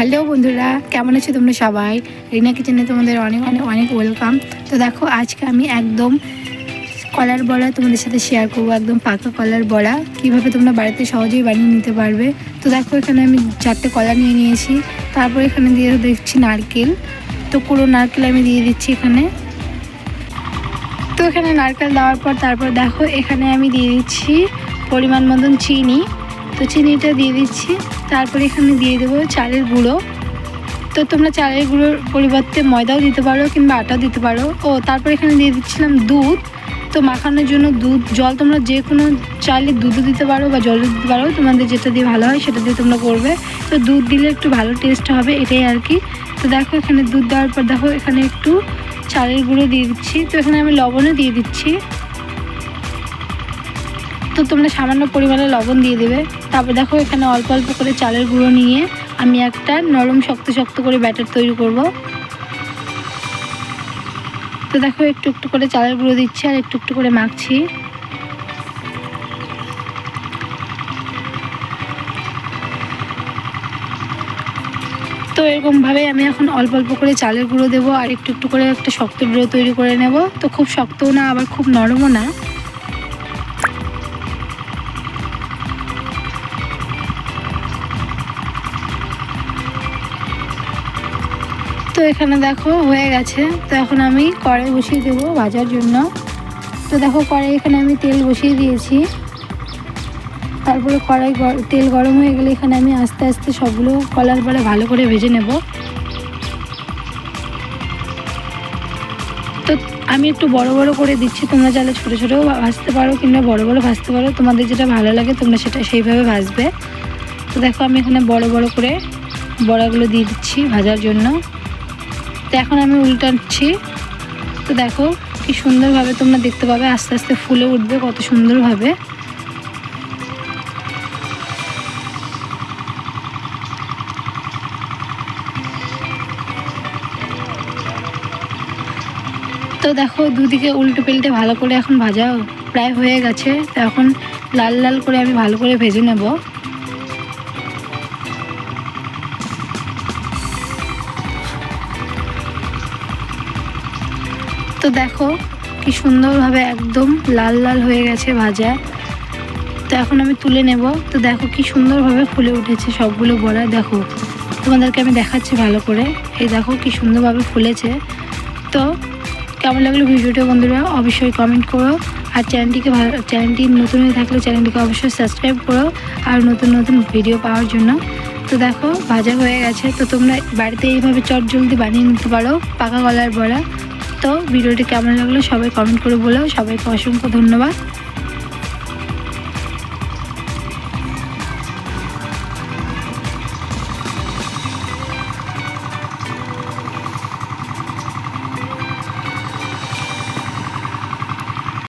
Hello বন্ধুরা, কেমন আছো তোমরা সবাই? রিনা কিচেনে তোমাদের অনেক অনেক অনেক ওয়েলকাম তো দেখো, আজকে আমি একদম কলার বড়া তোমাদের সাথে শেয়ার করব, একদম পাকা কলার বড়া। কীভাবে তোমরা বাড়িতে সহজেই বানিয়ে নিতে পারবে। তো দেখো, এখানে আমি চারটে কলা নিয়ে নিয়েছি। তারপর এখানে দিয়ে দেখছি নারকেল। তো পুরো নারকেল আমি দিয়ে দিচ্ছি এখানে। তো এখানে নারকেল দেওয়ার পর তারপর দেখো, এখানে আমি দিয়ে দিচ্ছি পরিমাণ মতন চিনি। তো চিনিটা দিয়ে দিচ্ছি। তারপরে এখানে দিয়ে দেবো চালের গুঁড়ো। তো তোমরা চালের গুঁড়োর পরিবর্তে ময়দাও দিতে পারো কিংবা আটাও দিতে পারো। ও, তারপর এখানে দিয়ে দিচ্ছিলাম দুধ। তো মাখানোর জন্য দুধ, জল তোমরা যে কোনো চাইলে দুধও দিতে পারো বা জলও দিতে পারো। তোমাদের যেটা দিয়ে ভালো হয় সেটা দিয়ে তোমরা করবে। তো দুধ দিলে একটু ভালো টেস্ট হবে, এটাই আর কি। তো দেখো এখানে দুধ দেওয়ার পর দেখো এখানে একটু চালের গুঁড়ো দিয়ে দিচ্ছি। তো এখানে আমি লবণও দিয়ে দিচ্ছি। তো তোমরা সামান্য পরিমাণে লবণ দিয়ে দেবে। তারপর দেখো এখানে অল্প অল্প করে চালের গুঁড়ো নিয়ে আমি একটা নরম শক্ত শক্ত করে ব্যাটার তৈরি করব। তো দেখো একটু একটু করে চালের গুঁড়ো দিচ্ছি আর একটু একটু করে মাখছি। তো এরকমভাবে আমি এখন অল্প অল্প করে চালের গুঁড়ো দেবো আর একটু একটু করে একটা শক্ত গুঁড়ো তৈরি করে নেব। তো খুব শক্তও না, আবার খুব নরমও না। তো এখানে দেখো হয়ে গেছে। তো এখন আমি কড়াই বসিয়ে দেবো ভাজার জন্য। তো দেখো কড়াই এখানে আমি তেল বসিয়ে দিয়েছি। তারপরে কড়াই তেল গরম হয়ে গেলে এখানে আমি আস্তে আস্তে সবগুলো কলার পরে ভালো করে ভেজে নেব। তো আমি একটু বড় বড় করে দিচ্ছি, তোমরা চাইলে ছোটো ছোটো ভাজতে পারো কিংবা বড় বড় ভাজতে পারো। তোমাদের যেটা ভালো লাগে তোমরা সেটা সেইভাবে ভাজবে। তো দেখো আমি এখানে বড় বড় করে বড়াগুলো দিয়ে দিচ্ছি ভাজার জন্য। তো এখন আমি উল্টাচ্ছি। তো দেখো কি সুন্দরভাবে তোমরা দেখতে পাবে, আস্তে আস্তে ফুলে উঠবে কত সুন্দরভাবে। তো দেখো দুদিকে উল্টো পেল্টে ভালো করে এখন ভাজা প্রায় হয়ে গেছে। তো এখন লাল লাল করে আমি ভালো করে ভেজে নেব। তো দেখো কি সুন্দরভাবে একদম লাল লাল হয়ে গেছে ভাজা। তো এখন আমি তুলে নেব। তো দেখো কি সুন্দরভাবে ফুলে উঠেছে সবগুলো বড়া। দেখো, তোমাদেরকে আমি দেখাচ্ছি ভালো করে। এই দেখো কি সুন্দরভাবে ফুলেছে। তো কেমন লাগল ভিডিওটা বন্ধুরা? অবশ্যই কমেন্ট করো। আর চ্যানেলটিকে ভালো চ্যানেলটি নতুন হয়ে থাকলে চ্যানেলটিকে অবশ্যই সাবস্ক্রাইব করো। আর নতুন নতুন ভিডিও পাওয়ার জন্য। তো দেখো, ভাজা হয়ে গেছে। তো তোমরা বাড়িতে এইভাবে চট জলদি বানিয়ে নিতে পারো। পাকা গলার বড়া। তো ভিডিওটি কেমন লাগল সবাই কমেন্ট করে বলো। সবাইকে অসংখ্য ধন্যবাদ।